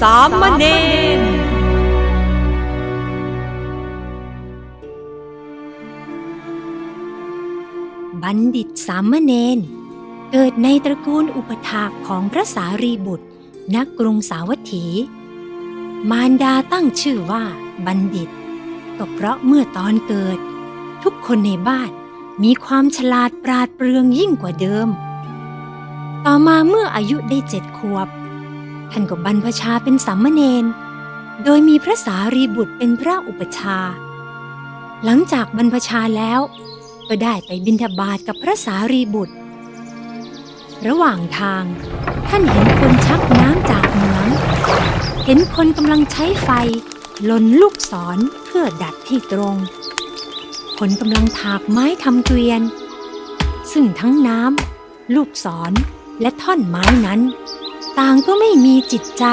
สามเณรบัณฑิตสามเณรเกิดในตระกูลอุปถากของพระสารีบุตรณกรุงสาวัตถี มารดาตั้งชื่อว่าบัณฑิต ก็เพราะเมื่อตอนเกิด ทุกคนในบ้านมีความฉลาดปราดเปรื่องยิ่งกว่าเดิม ต่อมาเมื่ออายุได้เจ็ดขวบ ท่านก็บรรพชาเป็นสามเณร โดยมีพระสารีบุตรเป็นพระอุปชา หลังจากบรรพชาแล้ว ก็ได้ไปบิณฑบาตกับพระสารีบุตร ระหว่างทาง ท่านเห็นคนชักน้ำจากเหมือง เห็นคนกำลังใช้ไฟลนลูกศรเพื่อดัดที่ตรง คนกำลังถากไม้ทำเกวียน ซึ่งทั้งน้ำลูกศรและท่อนไม้นั้น ต่างก็ไม่มีจิตใจ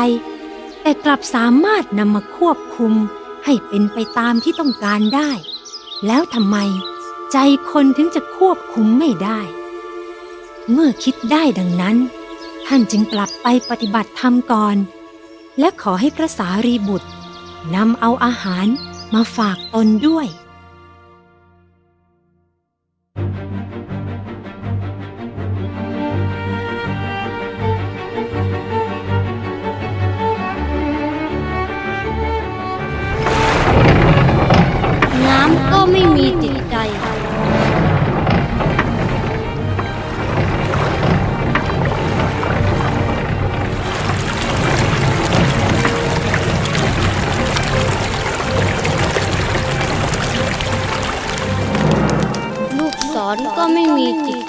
แต่กลับสามารถนำมาควบคุมให้เป็นไปตามที่ต้องการได้ แล้วทำไมใจคนถึงจะควบคุมไม่ได้ เมื่อคิดได้ดังนั้น ท่านจึงกลับไปปฏิบัติธรรมก่อน และขอให้พระสารีบุตรนำเอาอาหารมาฝากตนด้วย ศรก็ไม่มีจิต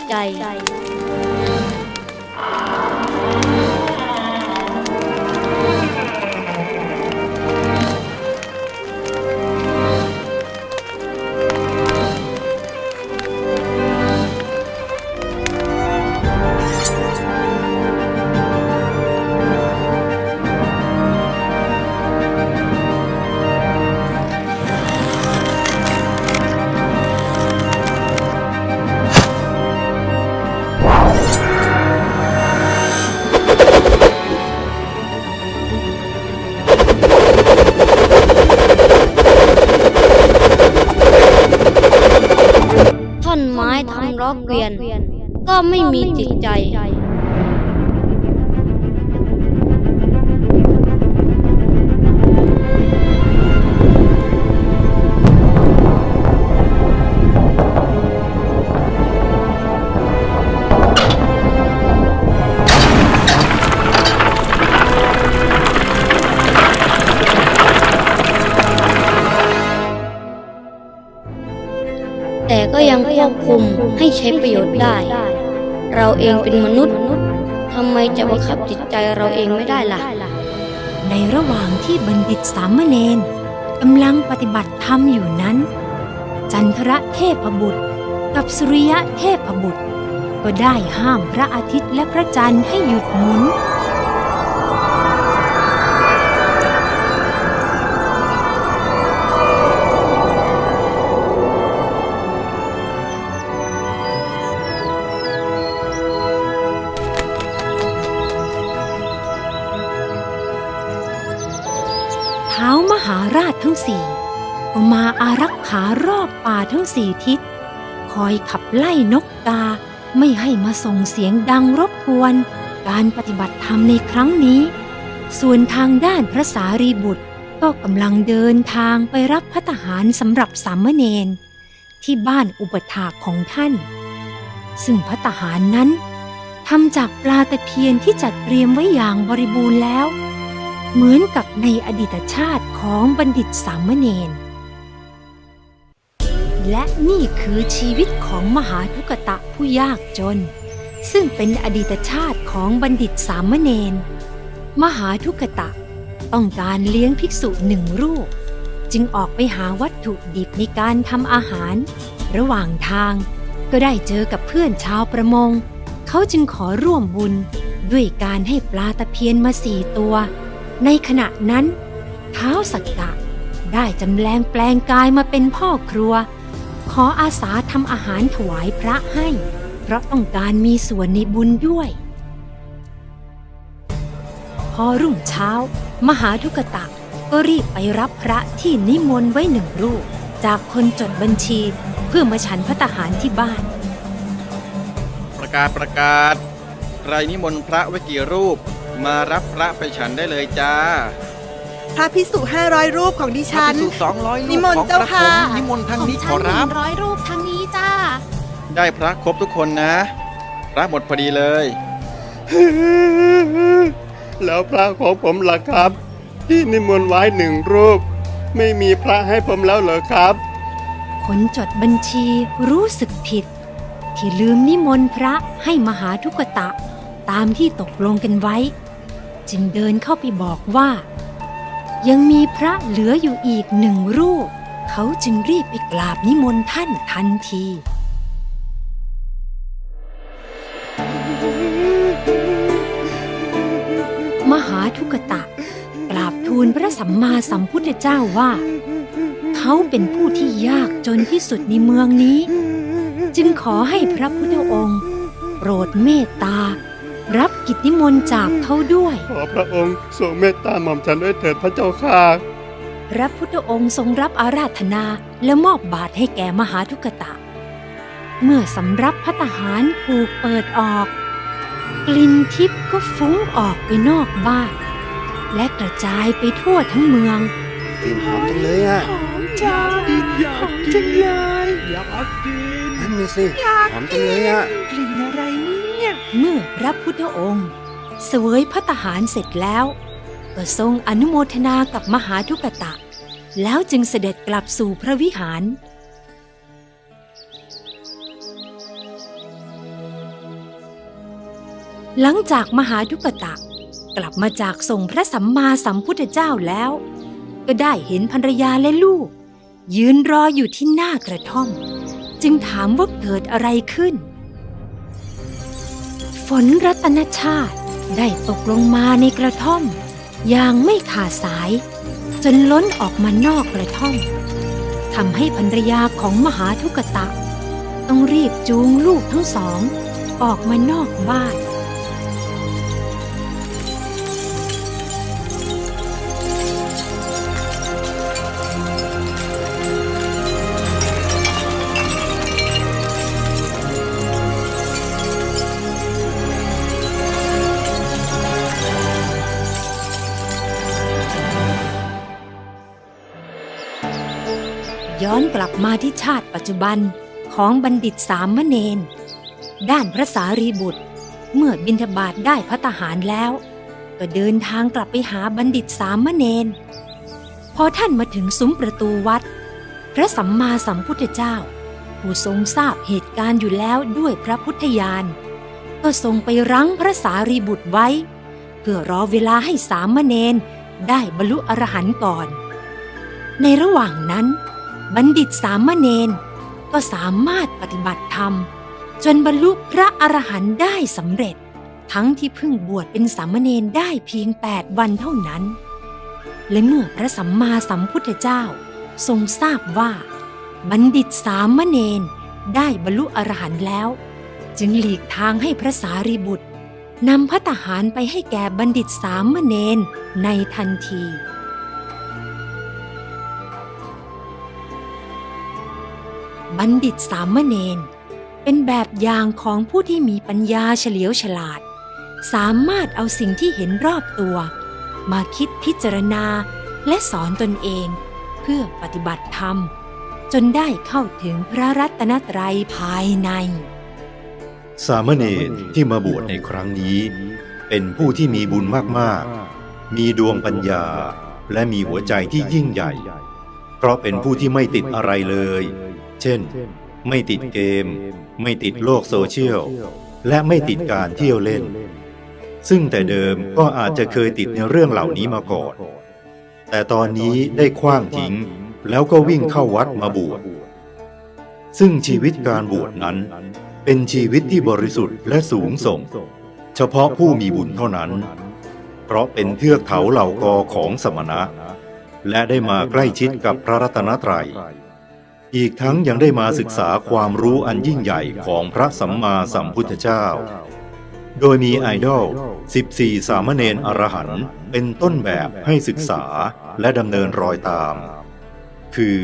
ท่อนไม้ทำล้อเกวียน ก็ไม่มีจิตใจ คุมให้ใช้ประโยชน์ได้ เราเองเป็นมนุษย์ทำไมจะบังคับจิตใจเราเองไม่ได้ล่ะ ในระหว่างที่บัณฑิตสามเณรกำลังปฏิบัติธรรมอยู่นั้น จันทรเทพบุตร กับสุริยะเทพบุตร ก็ได้ห้ามพระอาทิตย์และพระจันทร์ให้หยุดหมุน ขารอบป่าทั้งสี่ทิศ คอยขับไล่นกกาไม่ให้มาส่งเสียงดังรบกวน การปฏิบัติธรรมในครั้งนี้ ส่วนทางด้านพระสารีบุตรก็กำลังเดินทางไปรับพัตหารสำหรับสามเณรที่บ้านอุปถากของท่าน ซึ่งพัตหารนั้นทำจากปลาตะเพียนที่จัดเตรียมไว้อย่างบริบูรณ์แล้ว เหมือนกับในอดีตชาติของบัณฑิตสามเณร และนี่คือชีวิตของมหาทุกตะผู้ยากจน ซึ่งเป็นอดีตชาติของบัณฑิตสามเณรมหาทุกตะต้องการเลี้ยงภิกษุหนึ่งรูป จึงออกไปหาวัตถุดิบในการทำอาหาร ระหว่างทาง ก็ได้เจอกับเพื่อนชาวประมง เขาจึงขอร่วมบุญด้วยการให้ปลาตะเพียนมาสี่ตัว ในขณะนั้น เท้าสักกะได้จำแรงแปลงกายมาเป็นพ่อครัว ขออาสาทำอาหารถวายพระให้ เพราะต้องการมีส่วนในบุญด้วย พอรุ่งเช้า มหาทุกตะก็รีบไปรับพระที่นิมนต์ไว้หนึ่งรูป จากคนจดบัญชีเพื่อมาฉันพระตหารที่บ้าน ประกาศประกาศใครนิมนต์พระไว้กี่รูป มารับพระไปฉันได้เลยจ้า พระพิสุห้าร้อยรูปของดิฉัน พระภิกษุสองร้อยรูปนิมนต์ของเจ้าพระค่ะ ผมนิมนต์ทางนี้ขขอองฉันหรับนึ่งร้อยรูปทางนี้จ้า ได้พระครบทุกคนนะ พระหมดพอดีเลย แล้วพระของผมล่ะครับ ที่นิมนต์ไว้หนึ่งรูป ไม่มีพระให้ผมแล้วเหรอครับ คนจดบัญชีรู้สึกผิด ที่ลืมนิมนต์พระให้มหาทุกตะ ตามที่ตกลงกันไว้ จึงเดินเข้าไปบอกว่า ยังมีพระเหลืออยู่อีกหนึ่งรูป เขาจึงรีบไปกราบนิมนต์ท่านทันทีมหาทุกตะ กราบทูลพระสัมมาสัมพุทธเจ้าว่า เขาเป็นผู้ที่ยากจนที่สุดในเมืองนี้ จึงขอให้พระพุทธองค์ โปรดเมตตา รับกิจนิมนต์จากเขาด้วย ขอพระองค์ทรงเมตตาหม่อมฉันด้วยเถิดพระเจ้าค่ะพระพุทธองค์ทรงรับอาราธนาและมอบบาตรให้แก่มหาทุกตะ เมื่อสำรับพัตตาหารถูกเปิดออก กลิ่นทิพย์ก็ฟุ้งออกไปนอกบ้านและกระจายไปทั่วทั้งเมืองกลิ่นหอมจังเลยอะหอมจังอยากจังเลยอยากกินนั่นนี่สิหอมจังเลยอะกลิ่นอะไรเนี่ย เมื่อพระพุทธองค์เสวยพระตาหารเสร็จแล้ว ก็ทรงอนุโมทนากับมหาทุกตะ แล้วจึงเสด็จกลับสู่พระวิหารหลังจากมหาทุกตะ กลับมาจากส่งพระสัมมาสัมพุทธเจ้าแล้ว ก็ได้เห็นภรรยาและลูก ยืนรออยู่ที่หน้ากระท่อม จึงถามว่าเกิดอะไรขึ้น ฝนรัตนชาติได้ตกลงมาในกระท่อม อย่างไม่ขาดสาย จนล้นออกมานอกกระท่อมทำให้ภรรยาของมหาทุกตะ ต้องรีบจูงลูกทั้งสอง ออกมานอกบ้าน ย้อนกลับมาที่ชาติปัจจุบันของบัณฑิตสามเณรด้านพระสารีบุตร เมื่อบิณฑบาตได้พระตหารแล้ว ก็เดินทางกลับไปหาบัณฑิตสามเณรพอท่านมาถึงซุ้มประตูวัด พระสัมมาสัมพุทธเจ้า ผู้ทรงทราบเหตุการณ์อยู่แล้วด้วยพระพุทธญาณก็ทรงไปรั้งพระสารีบุตรไว้ เพื่อรอเวลาให้สามเณรได้บรรลุอรหันต์ก่อน ในระหว่างนั้น บัณฑิตสามเณรก็สามารถปฏิบัติธรรม จนบรรลุพระอรหันต์ได้สำเร็จ ทั้งที่เพิ่งบวชเป็นสามเณรได้เพียงแปดวันเท่านั้น และเมื่อพระสัมมาสัมพุทธเจ้าทรงทราบว่า บัณฑิตสามเณรได้บรรลุอรหันต์แล้ว จึงหลีกทางให้พระสารีบุตรนำพระตาหารไปให้แก่บัณฑิตสามเณรในทันที บัณฑิตสามเณรเป็นแบบอย่างของผู้ที่มีปัญญาเฉลียวฉลาด สามารถเอาสิ่งที่เห็นรอบตัว มาคิดพิจารณาและสอนตนเอง เพื่อปฏิบัติธรรม จนได้เข้าถึงพระรัตนตรัยภายใน สามเณรที่มาบวชในครั้งนี้ เป็นผู้ที่มีบุญมากๆ มีดวงปัญญาและมีหัวใจที่ยิ่งใหญ่ เพราะเป็นผู้ที่ไม่ติดอะไรเลย เช่น ไม่ติดเกม ไม่ติดโลกโซเชียล และไม่ติดการเที่ยวเล่น ซึ่งแต่เดิมก็อาจจะเคยติดในเรื่องเหล่านี้มาก่อน แต่ตอนนี้ได้คว้างทิ้ง แล้วก็วิ่งเข้าวัดมาบวช ซึ่งชีวิตการบวชนั้น เป็นชีวิตที่บริสุทธิ์และสูงส่ง เฉพาะผู้มีบุญเท่านั้น เพราะเป็นเทือกเขาเหล่ากอของสมณะ และได้มาใกล้ชิดกับพระรัตนตรัย อีกทั้งยังได้มาศึกษาความรู้อันยิ่งใหญ่ของพระสัมมาสัมพุทธเจ้า โดยมีไอดอล 14 สามเณรอรหันต์เป็นต้นแบบให้ศึกษาและดำเนินรอยตาม คือ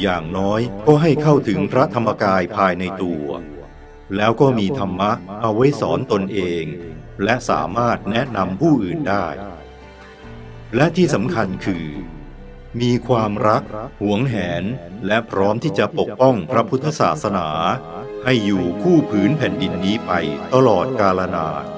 อย่างน้อยก็ให้เข้าถึงพระธรรมกายภายในตัว แล้วก็มีธรรมะเอาไว้สอนตนเอง และสามารถแนะนำผู้อื่นได้ และที่สำคัญคือ มีความรัก หวงแหน และพร้อมที่จะปกป้องพระพุทธศาสนา ให้อยู่คู่ผืนแผ่นดินนี้ไปตลอดกาลนาน